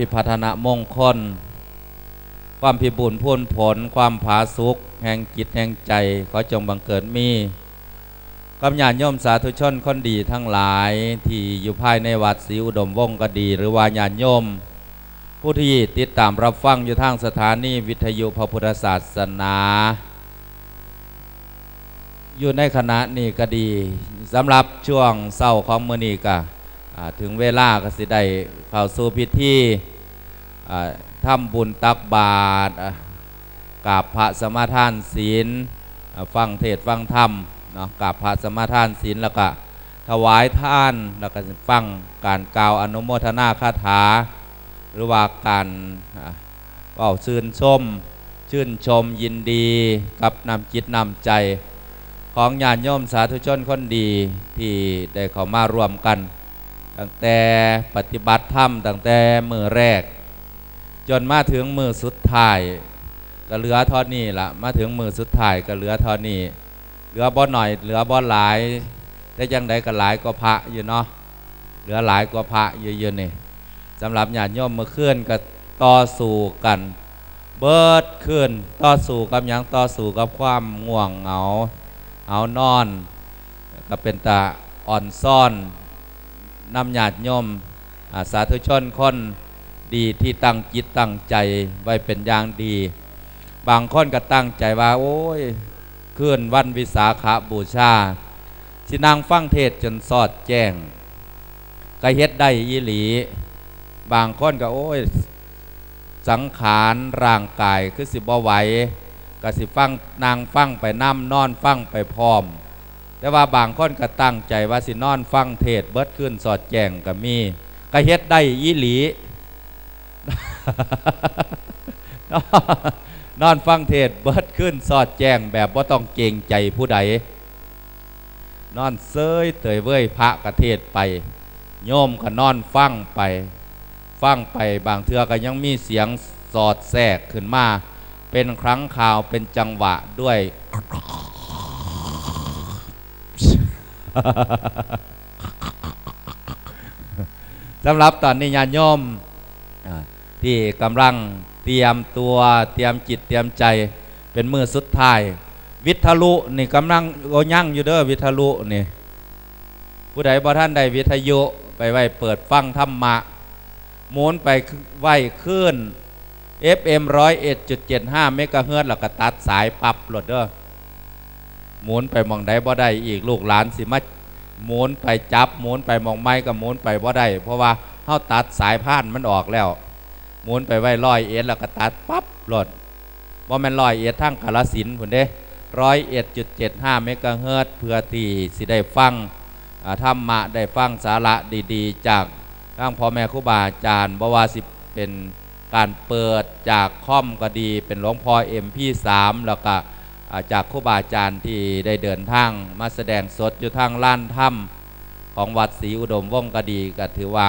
พิพัฒนมงคล ความพิบูรณ์พูนผล ความผาสุกแห่งจิตแห่งใจขอจงบังเกิดมีกำญาติโยมสาธุชนคนดีทั้งหลายที่อยู่ภายในวัดศรีอุดมวงศ์ก็ดี หรือว่าญาติโยม ผู้ที่ติดตามรับฟังอยู่ทางสถานีวิทยุพระพุทธศาสนา อยู่ในคณะนี้ก็ดีสำหรับช่วงเศร้าของมือนี้ก็ถึงเวลาก็สิได้เข้าสู่พิธีอ่ ทำบุญตักบาตรกราบพระสมาทานศีลฟังเทศฟังธรรมเนาะกราบพระสมาทานศีลแล้วก็ถวายท่านแล้วก็ฟังการกล่าวอนุโมทนาคาถา หรือว่าการเว้าชื่นชม ชื่นชมยินดีกับนำจิตนำใจของญาติโยมสาธุชนคนดีที่ได้เข้ามารวมกัน ตั้งแต่ปฏิบัติธรรมตั้งแต่มือแรก จนมาถึงมือสุดท้ายก็เหลือเท่านี้ละมาถึงมือสุดท้ายก็เหลือเท่านี้เหลือบ่หน่อย เหลือบ่หลายได้จังใดก็หลายก็พระอยู่เนาะเหลือหลายกว่าพระเยอะๆนี่สำหรับญาติโยมเมื่อคืนก็ต่อสู้กัน เบิดขึ้นต่อสู้กับยังต่อสู้กับความง่วงเหงาเอานอน ก็เป็นตาอ่อนซ่อนนำญาติโยมสาธุชนคน ดีที่ตั้งจิตตั้งใจไว้เป็นอย่างดี บางคนก็ตั้งใจว่า โอ้ยคืนวันวิสาขาบูชาสินางฟังเทศจนสอดแจ้งก็เฮ็ดได้ยีหลี บางคนก็โอ้ย สังขารร่างกายคือสิบ่ไหวก็สิฟังนางฟังไปน้ำนอนฟังไปพร้อม แต่ว่าบางคนก็ตั้งใจว่าสินอนฟังเทศเบิดขึ้นสอดแจงก็มีก็เฮ็ดได้ยี่หลี นอนฟังเทศเบิดขึ้นสอดแจ้งแบบว่าต้องเกรงใจผู้ใด นอนเซยเตยเว้ยพระกระเทศไป โยมก็นอนฟังไป ฟังไปบางเทือก็ยังมีเสียงสอดแทรกขึ้นมา เป็นครั้งข่าวเป็นจังหวะด้วย สำหรับตอนนี้ญาติโยมอ่า ที่กำลังเตรียมตัวเตรียมจิตเตรียมใจเป็นมือสุดท้าย วิทลุนี่กำลังโอยั่งอยู่เด้อวิทลุนี่ผู้ใดบ่ท่านใดวิทยุไปไว้เปิดฟังธรรมะหมุนไปไว้ขึ้น FM 101.75เมกะเฮิรตซ์แล้วก็ตัดสายปรับโหลดเด้อหมุนไปมองใดบ่ได้อีกลูกหลานสิมาหมุนไปจับหมุนไปมองไม้ก็หมุนไปบ่ได้เพราะว่าเฮาตัดสายพานมันออกแล้ว หมุนไปไว้ร้อยเอ็ดแล้วก็ตัดปั๊บโหลดบ่แม่นร้อยเอ็ดทั้งกาลสินธุ์พุ่นเด้ร้อยเอ็ดจุดเจ็ดห้าเมกะเฮิรตซ์เพื่อที่สิได้ฟังธรรมะได้ฟังสาระดีๆ จากทางพ่อแม่ครูบาอาจารย์บว่าสิเป็นการเปิดจากคอมก็ดี เป็นหลวงพ่อเอ็มพี่สามแล้วก็จากครูบาอาจารย์ที่ได้เดินทางมาแสดงสดอยู่ทางล้านถ้ำของวัดศรีอุดมวงศ์ก็ดีก็ถือว่า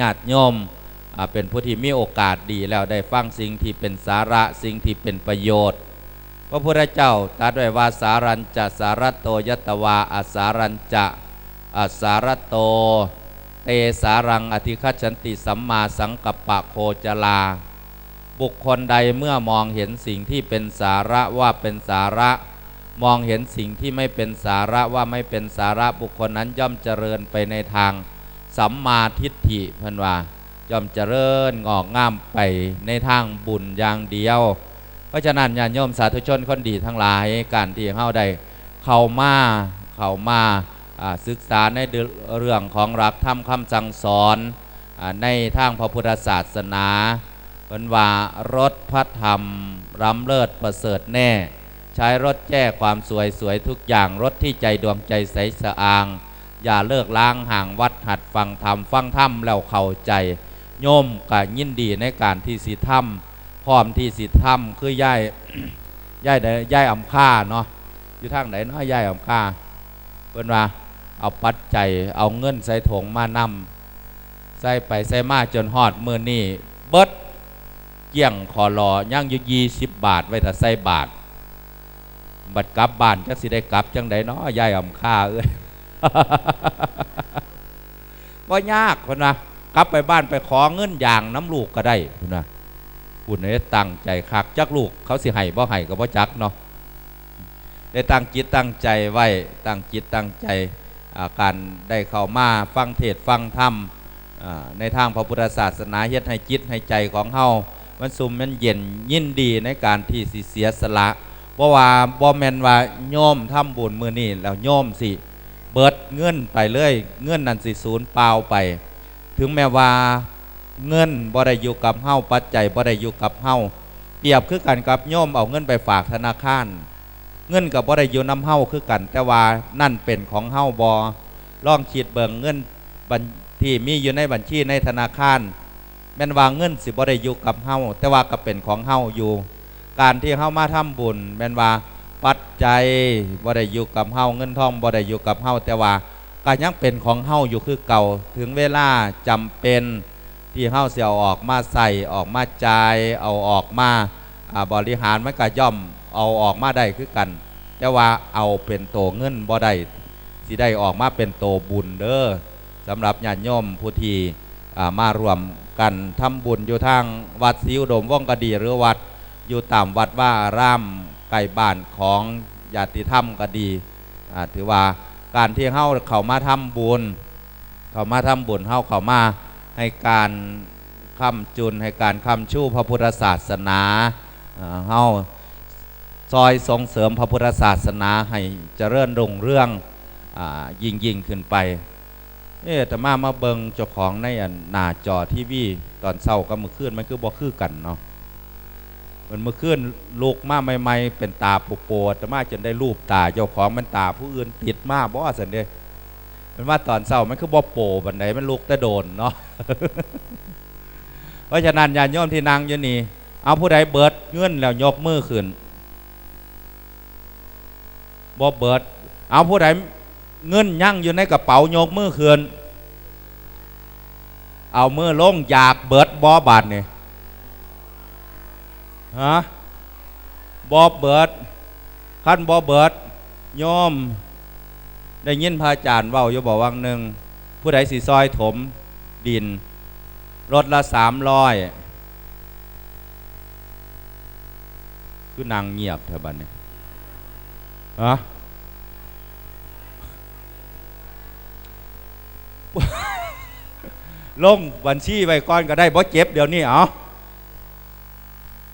ญาติโยม เป็นผู้ที่มีโอกาสดีแล้วได้ฟังสิ่งที่เป็นสาระสิ่งที่เป็นประโยชน์ พระพุทธเจ้าตรัสไว้ว่าสารัญจะสารโตยัตวาอาสารัญจะอาสารโต เตสารังอธิคัจฉันติสัมมาสังกัปปะโคจลา บุคคลใดเมื่อมองเห็นสิ่งที่เป็นสาระว่าเป็นสาระ มองเห็นสิ่งที่ไม่เป็นสาระว่าไม่เป็นสาระบุคคลนั้นย่อมเจริญไปในทางสัมมาทิฏฐิพิ่นว่า ย่อมเจริญงอกงามไปในทางบุญอย่างเดียว เพราะฉะนั้นญาติโยมสาธุชนคนดีทั้งหลายการที่เข้าได้เข้ามาเข้ามาศึกษาในเรื่องของหลักธรรมคำสั่งสอนอในทางพระพุทธศาสนาเป็นว่ารถพระธรรมรำเลิศประเสริฐแน่ ใช้รถแจ้ความสวยสวยทุกอย่างรถที่ใจดวงใจใสสะอาง อย่าเลิกล้างห่างวัดหัดฟังธรรมฟังธรรมแล้วเข้าใจ โยมก็ยินดีในการที่สิทำพร้อมที่สิทำคือย่ายย่ายใดย่ายอำค่าเนาะอยู่ทางไหนเนาะย่ายอำค่าเพิ่นว่าเอาปัจจัยเอาเงินใส่ถุงมานำใส่ไปใส่มาจนฮอดมือนี่เบิดเกี่ยงคอรอย่างอยู่ยี่สิบบาทไว้ถ้าใส่บาท บัดกลับบ้านจักสิได้กลับจังไดเนาะย่ายอำค่าเอ้ยบ่ยากคนนะ กลับไปบ้านไปขอเงินอย่างน้ำลูกก็ได้พุ่นะพุ่นได้ตั้งใจคักจักลูก เขาสิให้บ่ให้ก็บ่จักเนาะได้ตั้งจิตตั้งใจไว้ตั้งจิตตั้งใจาการได้เข้ามาฟังเทศฟังธรรมในทางพระพุทธศาสนาเฮ็ดให้จิตให้ใจของเฮามันสุ่มมันเย็นยินดีในการที่สิเสียสละเพราะว่าบ่แมนว่าโยมทำบุญมือนี้แล้วโยมสิ เบิดเงินไปเลยเงินนั่นสิศูนย์เปล่าไป ถึงแม้ว่าเงินบ่ได้อยู่กับเฮาปัจจัยบ่ได้อยู่กับเฮาเปรียบคือกันกับโยมเอาเงินไปฝากธนาคาร เงินกับบ่ได้อยู่น้ำเฮาคือกัน แต่ว่านั่นเป็นของเฮาบอลองคิดเบิงเงินบัญที่มีอยู่ในบัญชีในธนาคารแม่นว่าเงินสิบ่ได้อยู่กับเฮาแต่ว่าก็เป็นของเฮาอยู่ การที่เฮามาทำบุญแม่นว่าปัจจัยบ่ได้อยู่กับเฮาเงินทองบ่ได้อยู่กับเฮาแต่ว่า ก็ยังเป็นของเฮาอยู่คือเก่าถึงเวลาจำเป็นที่เฮาเสิเอออกมาใส่ออกมาจ่ายเอาออกมาบริหารมันก็ย่อมเอาออกมาได้คือกัน แต่ว่าเอาเป็นโตเงินบ่ได้สิได้ออกมาเป็นโตบุญเด้อสำหรับญาติโยมผู้ที่มารวมกันทำบุญอยู่ทางวัดศรีอุดมว่องกระดีหรือวัดอยู่ตามวัดว่ารามไก่บ้านของญาติธรรมก็ดีถือว่า การที่เฮาเขามาทำบุญ เขามาทำบุญเฮาเขามาให้การค้ำจุนให้การค้ำชู้พระพุทธศาสนาอ่าเฮาซอยส่งเสริมพระพุทธศาสนาให้เจริญรุ่งเรื่องอยิ่งยิ่งขึ้นไปเอ๊ะแต่มามาเบิงเจ้าของในหน้าจอทีวีตอนเศร้ากับมือคืนมันคือบ่คือกันเนาะ มันเมื่อคืนลูกมาใหม่ๆเป็นตาปูโปแต่มาจนได้รูปตาเจ้าของมันตาผู้อื่นติดมาบ่สันเดมันว่าตอนเศร้ามันคือบ่โปบันไดมันลูกแต่โดนเนาะเพราะฉะนั้นญาติโยมที่นั่งอยู่นี่เอาผู้ใดเบิดเงื่อนแล้วยกมือขึ้นบ่เบิด เอาผู้ใดเงินยั่งอยู่ในกระเป๋ายกมือขึ้นเอามือลงอยากเบิดบ่บาดนี่ ฮะบอบเบิดขั้นบอบเบิดโยม ได้ยินพระอาจารย์เว้าอยู่บอกวังหนึ่งผู้ใดสีซอยถมดิน รถละสามร้อยคือนางเงียบเถอะบัดนี้ฮะลงบัญชีไว้ก่อนก็ได้บ่เจ็บเดี๋ยวนี้เอา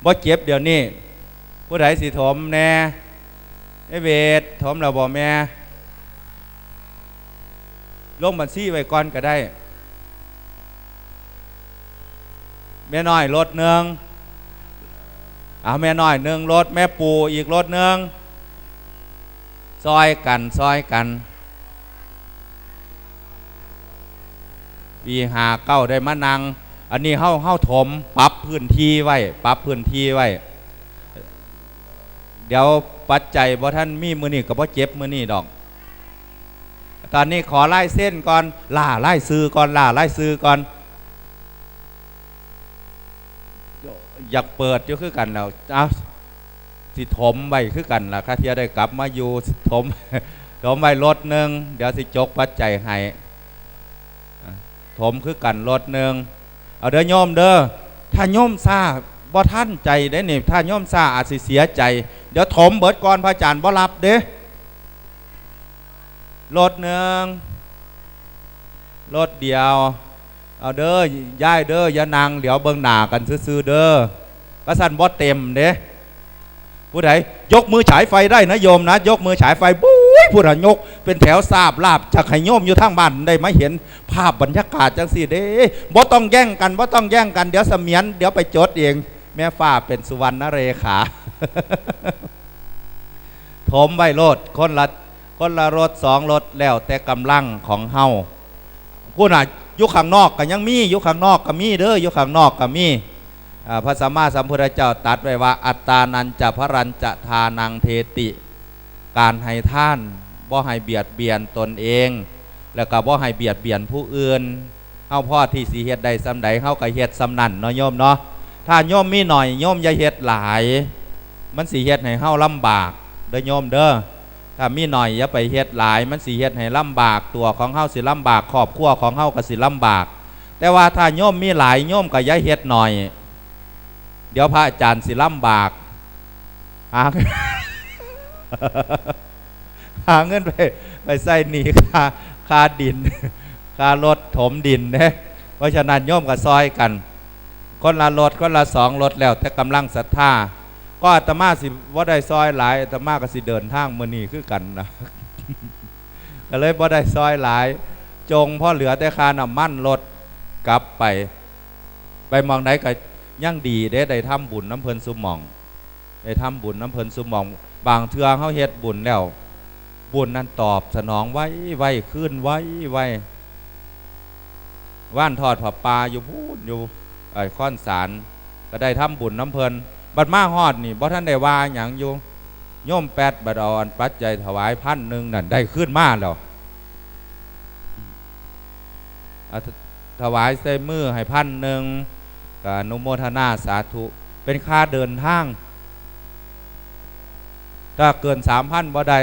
บ่เจ็บเดี๋ยวนี้ผู้ใดสิถมแน่ไอเวทถมเราบ่แม่ลงบัญชีไว้ก่อนก็ได้แม่น้อยรถหนึ่งเอาแม่น้อยหนึ่งรถแม่ปูอีกรถหนึ่งซอยกันซอยกันปีหาเก้าได้มานัง อันนี้เฮาเฮาถมปรับพื้นที่ไว้ปรับพื้นที่ไว้ เดี๋ยวปัจจัยบ่ท่านมีมือนี่กับบ่เจ็บมือนี่ดอก ตอนนี้ขอไล่เส้นก่อนล่าไล่ซื้อก่อนล่าไล่ซื้อก่อน อยากเปิดอยู่คือกันแล้วเอาสิถมไว้คือกันล่ะข้าเทียได้กลับมาอยู่ถมถมไว้รถหนึ่งเดี๋ยวสิจกปัจจัยให้ถมคือกันรถหนึ่ง เอาเด้อโยมเด้อถ้าโยมซาบ่ท่านใจได้เนี่ยถ้าโยมซาอาจสิเสียใจ เดี๋ยวถมเบิดก่อนพระอาจารย์บ่รับเด้รถหนึ่งรถเดียว เอาเด้อย่ายเด้อย่านางเดี๋ยวเบิ่งหนากันซื่อเด้อกระสันบ่เต็มเด้ผู้ใดยกมือฉายไฟได้นะโยมนะ ยกมือฉายไฟบุ ยผู้ใดยกเป็นแถวทราบลาบจากให้โยมอยู่ทางบ้านได้มาเห็นภาพบรรยากาศจังสี่เด้บ่ต้องแย่งกันบ่ต้องแย่งกันเดี๋ยวเสมียนเดี๋ยวไปจดเอง แม่ฟ้าเป็นสุวรรณเรขาถมไว้โลดคนละคนละรถสองรถแล้วแต่กำลังของเฮาผู้น่ะยู่ข้างนอกก็ยังมียู่ข้างนอกก็มีเด้อยู่ข้างนอกก็มีอ่าพระสัมมาสัมพุทธเจ้าตัดไว้ว่า อัตตานันจะพระรันจะทานังเทติ การให้ท่านบ่ให้เบียดเบียนตนเอง แล้วก็บ่ให้เบียดเบียนผู้อื่นเฮาพ่อที่สิเฮ็ดได้ซำใดเฮาก็เฮ็ดซำนั้นเนาะโยมเนาะถ้าโยมมีหน่อยโยมอย่าเฮ็ดหลาย มันสิเฮ็ดให้เฮาลำบากเด้อโยมเด้อถ้ามีหน่อยอย่าไปเฮ็ดหลาย มันสิเฮ็ดให้ลำบากตัวของเฮาสิลำบากครอบครัวของเฮาก็สิลำบาก แต่ว่าถ้าโยมมีหลายโยมก็อย่าเฮ็ดหน่อย เดี๋ยวพระอาจารย์สิลำบากหา หาเงินไปไปใส่หนีค่าค่าดินค่ารถถมดินเนะเพราะฉะนั้นโยมกับซอยกัน คนละรถคนละสองรถแล้ว แต่กำลังศรัทธาก็อาตมาสิว่าได้ซอยหลายอาตมาก็สิเดินทางมือนีคือกันนะก็เลยบ่ได้ซอยหลาย จงพ่อเหลือแต่ค่าน้ำมันรถกลับไป ไปมองไหนก็ยังดีเด้ได้ทำบุญน้ำเพลินสุหมอง ได้ทำบุญน้ำเพลินสุมอง บางเทืองเขาเฮ็ดบุญแล้ว บุญนั้นตอบสนองไว้ไว้ขึ้นไว้ไว้ว่านทอดผับปลาอยู่พูดอยู่ไอ้ข้อนสารก็ได้ทำบุญน้ำเพลินบัดมาฮอดนี่บ่ท่านได้ว่าหยังอยู่โยมแปดบัดอาอันปัจจัยถวายพันหนึ่งนั่นได้ขึ้นมาแล้วถวายใส่มือให้พันหนึ่งกนุโมทนาสาธุ เป็นค่าเดินทาง ถ้าเกินสามพันบ่ได้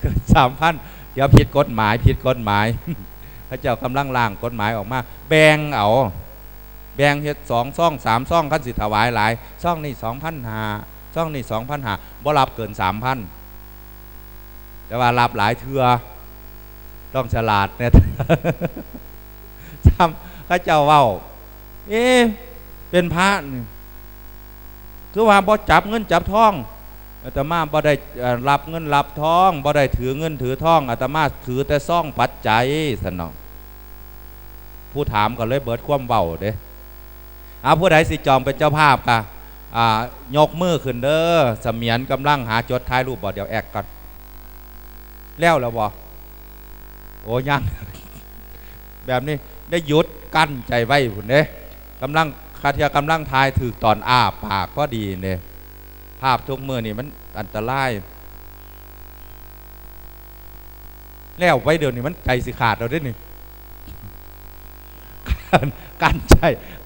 เกินสามพันเดี๋ยวผิดกฎหมายผิดกฎหมาย พระเจ้ากำลังล่างกฎหมายออกมา แบ่งเอา แบ่งเฮ็ดสองซ่องสามซ่องขั้นสิถวายหลายซ่องนี่สองพันหาซ่องนี่สองพันหาบ่รับเกินสามพันแต่ว่ารับหลายเทือต้องฉลาดเนี่ยจำพระเจ้าเว้า เอ๊ะเป็นพระนี่ คือว่าบ่จับเงินจับทองอาตมาบ่ได้รับเงินรับทองบ่ได้ถือเงินถือทองอาตมาถือแต่ซ่องปัจจัยสนองผู้ถามก็เลยเบิดความเว้าเด้อาผู้ใดสิจองเป็นเจ้าภาพกะอ่ายกมือขึ้นเด้อเสมียนกำลังหาจดท้ายรูปบ่เดี๋ยวแอกก่อนแล้วแล้วบ่โอ้ยังแบบนี้ได้หยุดกั้นใจไว้พุ่นเด้กำลัง คาเทียกำลังทายถือตอนอ้าปากก็ดีเนี่ยภาพทุกมือนี่มันอันตราย แล้วไว้เดี๋ยวนี้มันใจสิขาดเราได้นี่กันกันใจ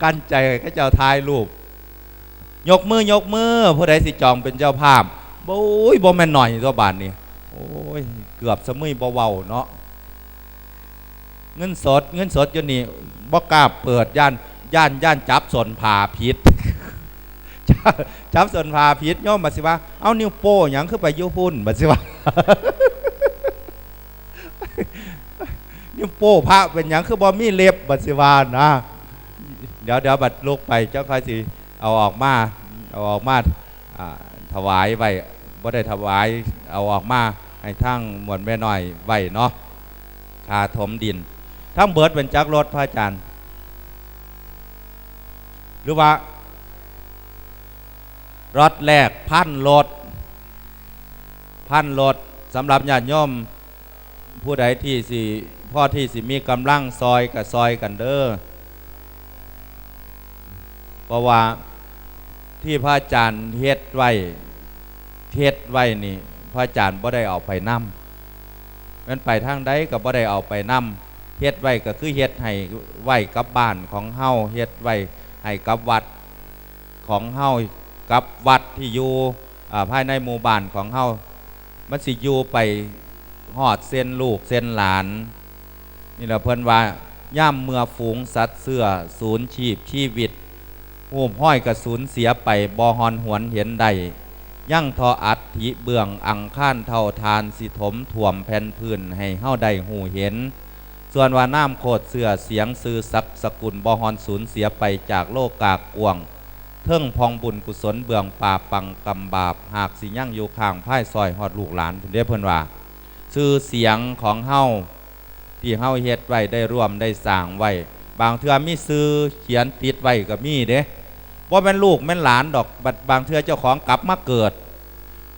กันใจก็เจ้าทายรูป ยกมือยกมือผู้ใดสิจองเป็นเจ้าภาพโอ้ยบ่แม่นหน่อยตัวบานนี่โอ้ยเกือบสมุยบ่เว้าเนาะเงินสด เงินสดอยู่นี่บ่กล้าเปิดย่าน ย่านย่านจับสนผาพิษจับสนผาพิษย่อมมาสิว่า เอานิ้วโป้ยังขึ้นไปยุพุ่นมาสิว่านิ้วโป้พระเป็นยังคือบ่มีเล็บบัดสิว่านะเดี๋ยวเดี๋ยวบัดลูกไปเจ้าค่อยสิเอาออกมาเอาออกมาถวายไว้บ่ได้ถวายเอาออกมาให้ทั้งหมวดแม่น้อยไว้เนาะคาถมดิน ทั้งเบิดเป็นจักรรถพระอาจารย์ หรือว่ารถแรกพันรถพันรถสำหรับญาติโยมผู้ใดที่สิพ่อที่สิมีกำลังซอยกับซอยกันเด้อเพราะว่าที่พระอาจารย์เฮ็ดไว้เฮ็ดไว้นี่ พระอาจารย์บ่ได้เอาไปนำมันไปทางใดก็บ่ได้เอาไปนำเฮ็ดไว้ก็คือเฮ็ดให้ไว้กับบ้านของเฮาเฮ็ดไว้ ให้กับวัดของเฮากับวัดที่อยู่ภายในหมู่บ้านของเฮามันสิอยู่ไปฮอดเส้นลูกเส้นหลาน นี่แหละเพิ่นว่าย่ำเมื่อฝูงสัตว์เสื้อศูนย์ชีพชีวิตหูมห้อยกระสูญเสียไปบ่ฮอนหวนเห็นใดยั่งทออัฐิเบื้องอังข้านเท่าทานสิถมถ่วมแผ่นพื้นให้เฮาได้หูเห็น ส่วนว่าน้ำโคดเสือเสียงซื้อสักสกุลบอฮอนสูญเสียไปจากโลกกากกวง เทิงพองบุญกุศลเบื้องป่าปังกำบาปหากสิยั่งอยู่ข้างพ่ายซอยหอดลูกหลานพุ่นเด้เพิ่นว่าชื่อเสียงของเฮาที่เฮาเฮ็ดไว้ได้ร่วมได้สร้างไว้ บางเทื่อมีซื้อเขียนติดไว้ก็มีเด้ว่าแม่นลูกแม่นหลานดอกบัดบางเทื่อเจ้าของกลับมาเกิด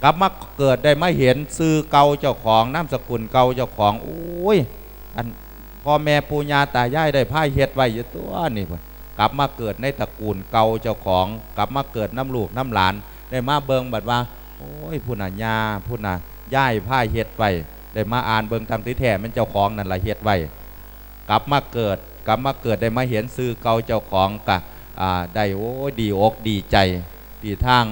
กลับมาเกิดได้มาเห็นซื้อเก่าเจ้าของนามสกุลเก่าเจ้าของโอ้ยอัน พ่อแม่ปู่ย่าตายายได้พ่ายเฮ็ดไว้อยู่ตัวนี่พุ่นกลับมาเกิดในตระกูลเก่าเจ้าของ กลับมาเกิดน้ำลูกน้ำหลาน ได้มาเบิงบัดว่า โอ้ยผู้น่ะยาผู้น่ะย่ายพ่ายเฮ็ดไว้ได้มาอ่านเบิงทางที่แท้มันเจ้าของนั่นละเฮ็ดไว้กลับมาเกิดกลับมาเกิดได้มาเห็นซื้อเก่าเจ้าของกะได้โอ้ดีอกดีใจที่ทาง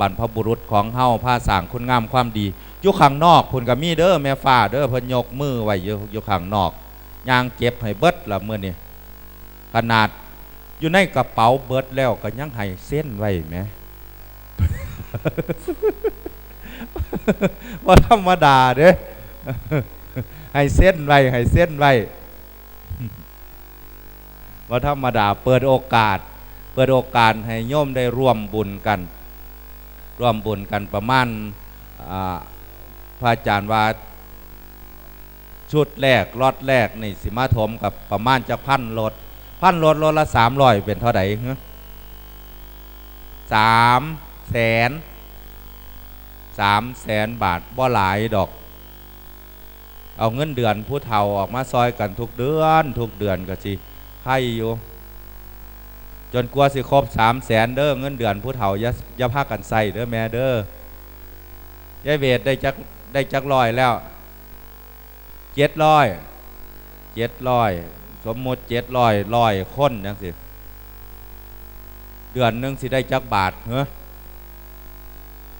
บรรพบุรุษของเฮาผ้าสางคุณงามความดีอยู่ข้างนอกคุณกับมีเด้อแม่ฟ้าเด้อเพิ่นยกมือไว้อยู่อยู่ข้างนอกยางเก็บให้เบิดละเมื้อนี้ขนาดอยู่ในกระเป๋าเบิดแล้วก็ยังให้เส้นไว้แหมว่าธรรมดาเด้ให้เส้นไว้ให้เส้นไว้ว่าธรรมดาเปิดโอกาส เปิดโอกาสให้โยมได้ร่วมบุญกัน ร่วมบุญกันประมาณพระอาจารย์ว่าชุดแรกรอดแรกนี่สิมาถมกับประมาณจะพันรถพันรถรถละสามร้อยเป็นเท่าไหร่สามแสนสามแสนบาทบ่หลายดอก เอาเงินเดือนผู้เฒ่าออกมาซอยกันทุกเดือน ทุกเดือนก็สิใครอยู่ จนกลัวสิครบสามแสนเด้อเงินเดือนผู้เฒ่าย่ายาพากันใส่เด้อแม่เด้อยายเวทได้จักได้จักร้อยแล้วเจ็ดร้อยเจ็ดร้อยสมมุติเจ็ดร้อยร้อยค้นจังสิเดือนหนึงสิได้จักบาทเหรอ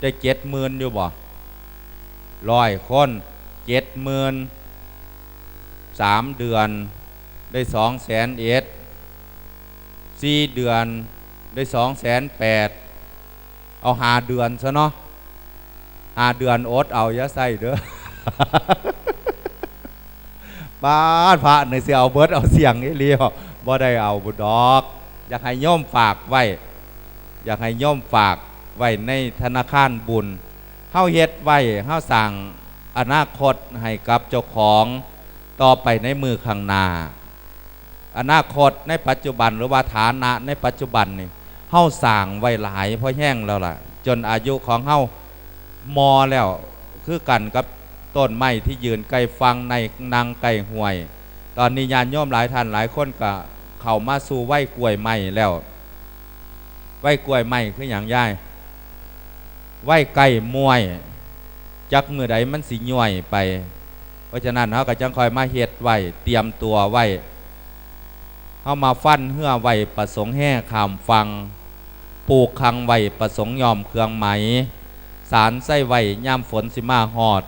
ได้เจ็ดหมื่นอยู่บ่ร้อยค้นเจ็ดหมื่นสามเดือนได้สองแสนเอ็ด สี่เดือนได้สองแสนแปดเอาหาเดือนซะเนาะหาเดือนโอดเอาอยาใส่เด้อบ้านพระในเสียเอาเบิดเอาเสียงนี่เลียวบ่ได้เอาบุดอก อยากให้โย่อมฝากไว้ อยากให้โย่อมฝากไว้ในธนาคารบุญเฮาเฮ็ดไว้เฮาสั่งอนาคตให้กับเจ้าของต่อไปในมือข้างหน้า อนาคตในปัจจุบันหรือว่าฐานะในปัจจุบันนี่เฮาสร้างไว้หลายเพราะแห้งแล้วล่ะ จนอายุของเฮามอแล้ว คือกันกับต้นไม้ที่ยืนใกล้ฟังในนางไก่ห่วย ตอนนี้ญาติโยมหลายท่านหลายคนก็เข้ามาสู่ไหวกล้วยไม้แล้วไหวกล้วยไม้คืออย่างย่ายไหวไก่มวย จักมือใดมันสิย่วยไป เพราะฉะนั้นเขาก็จังคอยมาเฮ็ดไว้เตรียมตัวไว้ เข้ามาฟันเหื่อไว้ประสงค์แห่ขามฟัง ปลูกคังไว้ประสงค์ยอมเครื่องไหม สารไส้ไว้ย่ามฝนสิมาหอด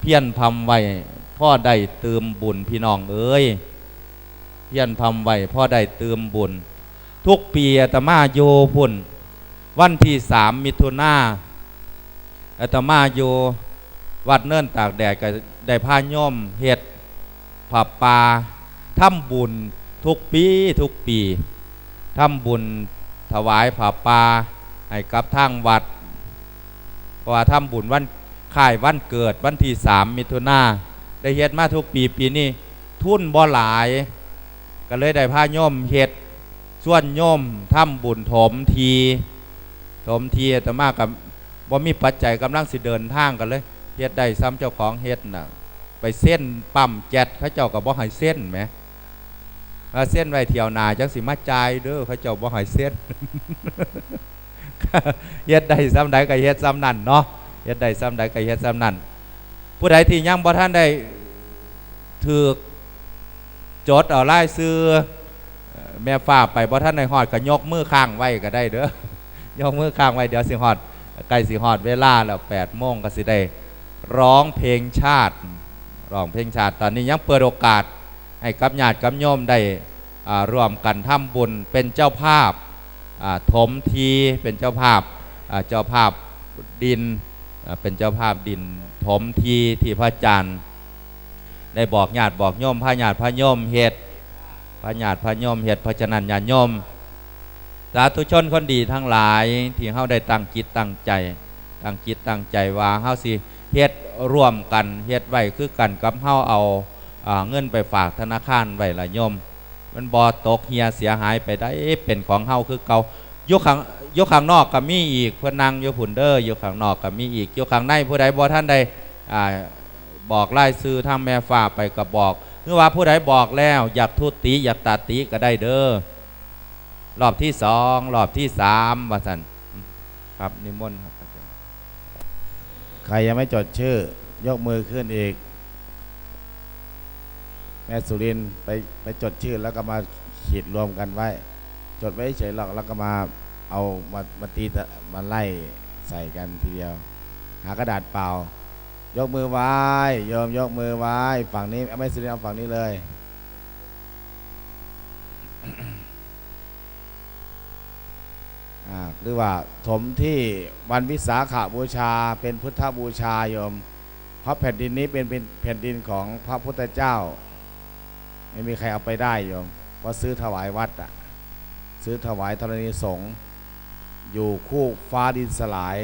เพี้ยนพำไว้พ่อได้เติมบุญพี่น้องเอ้ย เพี้ยนพำไว้พ่อได้เติมบุญ ทุกปีอาตมาโยพุ่น วันที่สามมิถุนาอาตมาโยวัดเนิ่นตากแดดก็ได้พาโยมเฮ็ดผับปลาทำบุญ ทุกปีทุกปีทำบุญถวายผ้าป่าให้กับทางวัดเพราะว่าทำบุญวันค่ายวันเกิดวันที่สามมิถุนาได้เฮ็ดมาทุกปีปีนี้ทุนบ่หลาย ก็เลยได้พาโยมเฮ็ดส่วนโยมทำบุญถมทีถมทีแต่มากกับบ่มีปัจจัยกำลังสิเดินทางกันเลยเฮ็ดได้ซ้ำเจ้าของเฮ็ดน่ะไปเส้นปั๊มแจ็ดเขาเจ้าก็บ่ให้เส้นแหม เส้นไว้เที่ยวนาจังสิมาจ่ายเด้อเขาเจ้าบ่ให้เส้นเฮ็ดได้ซ้ำใดก็เฮ็ดซ้ำนั่นเนาะเฮ็ดได้ซ้ำใดก็เฮ็ดซ้ำนั่นผู้ใดที่ยังบ่ท่านได้ถูกจดเอารายชื่อเอ่อแม่ฟ้าไปบ่ท่านได้ฮอดก็ยกมือข้างไว้ก็ได้เด้อยกมือข้างไว้เดี๋ยวสิฮอดใกล้สิฮอดเวลาแล้ว8โมงก็สิได้ร้องเพลงชาติร้องเพลงชาติตอนนี้ยังเปิดโอกาส ให้กับญาติกับโยมได้ร่วมกันทำบุญเป็นเจ้าภาพถมทีเป็นเจ้าภาพเจ้าภาพดินเป็นเจ้าภาพดินถมทีที่พระอาจารย์ได้บอกญาติบอกโยมพระญาติพระโยมเฮ็ดพระญาติพระโยมเฮ็ดเพระฉะนั้นญาโยมสาธุชนคนดีทั้งหลายที่เฮาได้ตั้งจิตตั้งใจตั้งจิตตั้งใจว่าเฮาสิเฮ็ดร่วมกันเฮ็ดไว้คือกันกับเฮาเอา เงินไปฝากธนาคารไว้ละโยม มันบอตกเฮียเสียหายไปได้เป็นของเฮาคือเกายกข้างยกข้างนอกก็มีอีกเพื่อนนางยกผุนเดอร์ยกข้างนอกก็มีอีกยกข้างในผู้ใดบอท่านใดบอกไล่ซื้อทาแม่ฟ้าไปก็บอกเมื่อว่าผู้ใดบอกแล้วอยากทุติอยากตัดติก็ได้เด้อรอบที่สองรอบที่สามวาสันครับนิมนต์ครับใครยังไม่จดชื่อ ยกมือขึ้นอีก แม่สุรินไปไปจดชื่อแล้วก็มาขีดรวมกันไว้ จดไว้เฉยหรอกแล้วก็มาเอามามาตีมาไล่ใส่กันทีเดียว หากระดาษเปล่า ยกมือไว้โยมยกมือไว้ฝั่งนี้แม่สุรินเอาฝั่งนี้เลยอ่าหรือว่าถมที่วันวิสาขาบูชาเป็นพุทธบูชาโยม เพราะแผ่นดินนี้เป็นเป็นแผ่นดินของพระพุทธเจ้า ไม่มีใครเอาไปได้โยมเพราะซื้อถวายวัดอะซื้อถวายธรณีสงฆ์อยู่คู่ฟ้าดินสลาย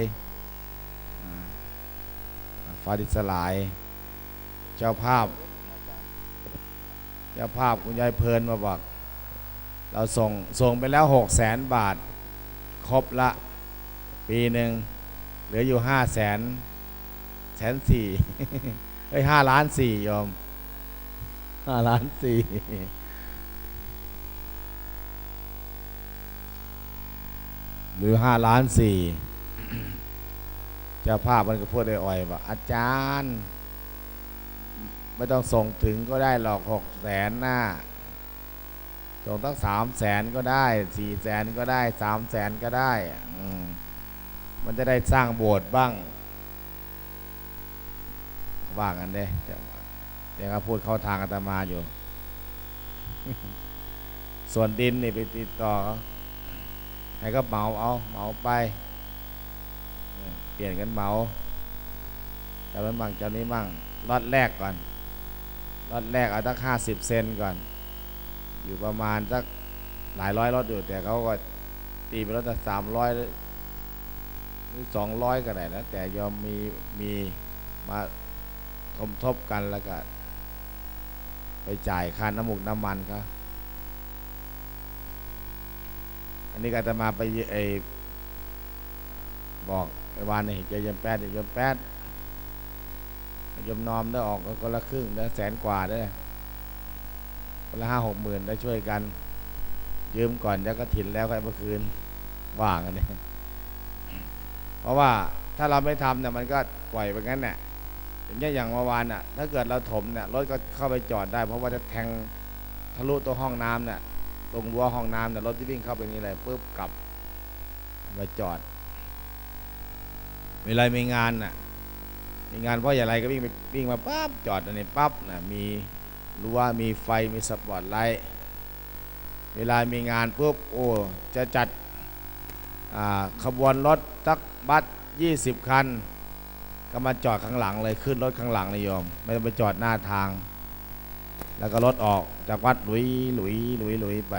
ฟ้าดินสลาย เจ้าภาพ เจ้าภาพคุณยายเพลินมาบอก เราส่งส่งไปแล้วหกแสนบาท ครบละปีหนึ่งเหลืออยู่ห้าแสนแสนสี่เอ้ยห้าล้านสี่ยม ห้าล้านสี่หรือห้าล้านสี่จ้าภาพมันก็พูดได้อ่อยว่าอาจารย์ ไม่ต้องส่งถึงก็ได้หรอกหกแสนหน้า ส่งตั้งสามแสนก็ได้สี่แสนก็ได้สามแสนก็ได้มันจะได้สร้างโบสถ์บ้างว่ากันเด้ เดี๋ยวเดี๋ยวก็พูดเข้าทางอาตมาอยู่ ส่วนดินนี่ไปติดต่อ ให้ก็เหมาเอาเหมาไป เปลี่ยนกันเหมาเจ้านั้นมั่งเจ้านี้มั่งรอดแรกก่อนรอดแรกเอาตั้งห้าสิบเซนก่อน อยู่ประมาณสักหลายร้อยรถอยู่ แต่เขาก็ตีไปรถสามร้อยหรือสองร้อยก็ได้แล้วแต่ยอมมีมีมาทมทบกันแล้วก็ ไปจ่ายค่าน้ำมูกน้ำมันเขาอันนี้ก็อาจะมาไปไอบอกไอ้วานนี่เจะยมแปดเดี๋ยมแปดยมนอมได้ออกก็คนละครึ่งได้แสนกว่าได้คนละห้าหกหมื่นได้ช่วยกัน ยืมก่อนแล้วก็ถิ่นแล้วก็เอามาคืนว่างกันเนี่ยเพราะว่าถ้าเราไม่ทำเนี่ยมันก็ปล่อยไปงั้นเนี่ย อย่างเงี้ยอย่างเมื่อวานน่ะ ถ้าเกิดเราถมเนี่ยรถก็เข้าไปจอดได้ เพราะว่าจะแทงทะลุตัวห้องน้ำเนี่ยตรงรั้วห้องน้ำเนี่ยรถที่วิ่งเข้าไปนี่เลยปุ๊บกลับมาจอด เวลามีงานน่ะ มีงานเพราะอย่างไรก็วิ่งไปวิ่งมาปั๊บจอดอันนี้ปั๊บน่ะมีรู้วมีไฟมีสปอตไลท์เวลามีงานปุ๊บโอ้จะจัดขบวนรถตักบัส20 คัน ก็มาจอดข้างหลังเลยขึ้นรถข้างหลังเลยโยม ไม่ต้องไปจอดหน้าทาง แล้วก็รถออกจากวัดหลุยหลุยหลุยหลุยไป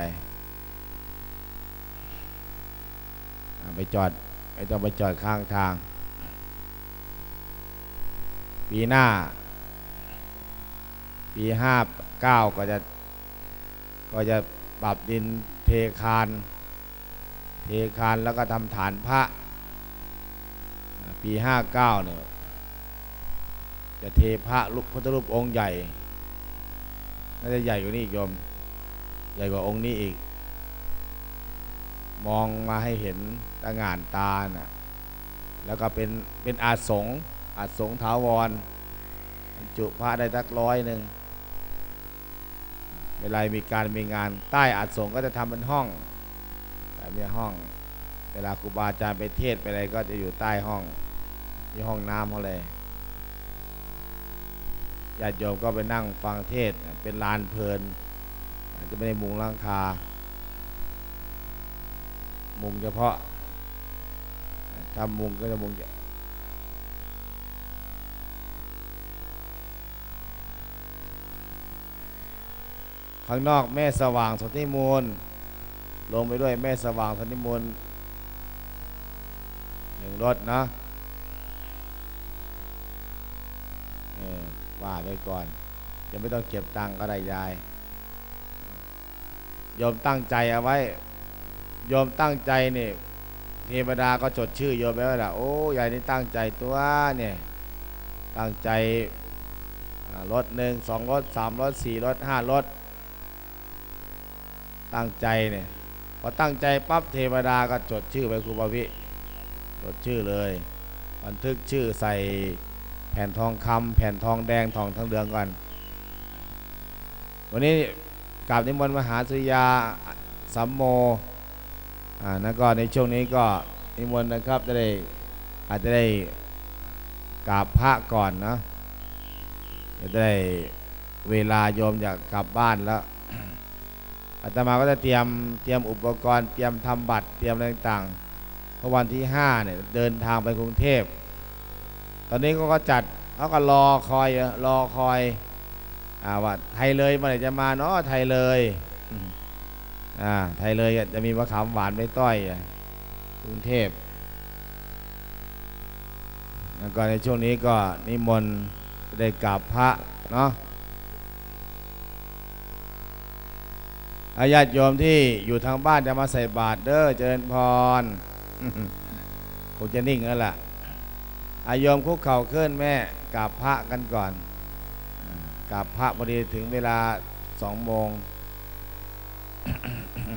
ไปจอดไม่ต้องไปจอดข้างทาง ปีหน้า ปีห้าเก้าก็จะ ก็จะปรับดินเทคาน เทคานแล้วก็ทำฐานพระปีห้าเก้าเนี่ย จะเทพระลูกพุทธรูปองค์ใหญ่น่าจะใหญ่กว่านี้อีกโยม ใหญ่กว่าองค์นี้อีก มองมาให้เห็นตางานตาน่ะแล้วก็เป็นเป็นอาสงอาสงถาวรจุพระได้สักร้อยหนึ่งเวลามีการมีงาน ใต้อาสงก็จะทำเป็นห้องแบบนี้ห้อง เวลาครูบาอาจารย์ไปเทศไปอะไรก็จะอยู่ใต้ห้องที่ห้องน้ำเขาเลย ญาติโยมก็ไปนั่งฟังเทศเป็นลานเพลินอาจจะไม่ได้มุงลังคา มุงเฉพาะทำมุงก็จะมุงข้างนอกแม่สว่างสนธิมูล ลงไปด้วยแม่สว่างสนธิมูลหนึ่งรถนะเออ ว่าไปก่อนยังไม่ต้องเก็บตังค์ก็ได้ยายโยมตั้งใจเอาไว้โยมตั้งใจนี่เทวดาก็จดชื่อโยมไว้ว่าล่ะโอ้ยายนี่ตั้งใจตัวเนี่ยตั้งใจรถหนึ่งสองรถสามรถสี่รถห้ารถตั้งใจเนี่ยพอตั้งใจปั๊บเทวดาก็จดชื่อไปครูบาวิจดชื่อเลย บันทึกชื่อใส่ แผ่นทองคำแผ่นทองแดงทองทั้งเหลืองก่อน วันนี้กราบนิมนต์มหาสุริยาสัมโมอ่าแล้วก็ในช่วงนี้ก็นิมนต์นะครับจะได้อาจจะได้กราบพระก่อนนะจะได้เวลาโยมอยากกลับบ้านแล้วอาตมาก็จะเตรียมเตรียมอุปกรณ์เตรียมทำบัตรเตรียมอะไรต่างๆเพราะวันที่ห้าเนี่ยเดินทางไปกรุงเทพ ตอนนี้เขาก็จัดเขาก็รอคอยรอคอยอาว่าไทยเลยเมื่อไหร่จะมาเนาะไทยเลยอ่าไทยเลยจะมีมะขามหวานไม่ต้อยกรุงเทพแล้วก็ในช่วงนี้ก็นิมนต์ได้กราบพระเนาะอาญาติโยมที่อยู่ทางบ้านจะมาใส่บาตรเด้อเจริญพรคงจะนิ่งแล้วล่ะ อาโยมคุกเข่าขึ้นแม่กราบพระกันก่อนอกราบพระพอดีถึงเวลาสองโมง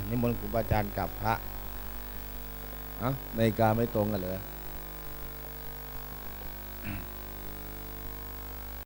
นิมนต์ครูบาอาจารย์กราบพระเอ้านาฬิกาไม่ตรงกันเหรอ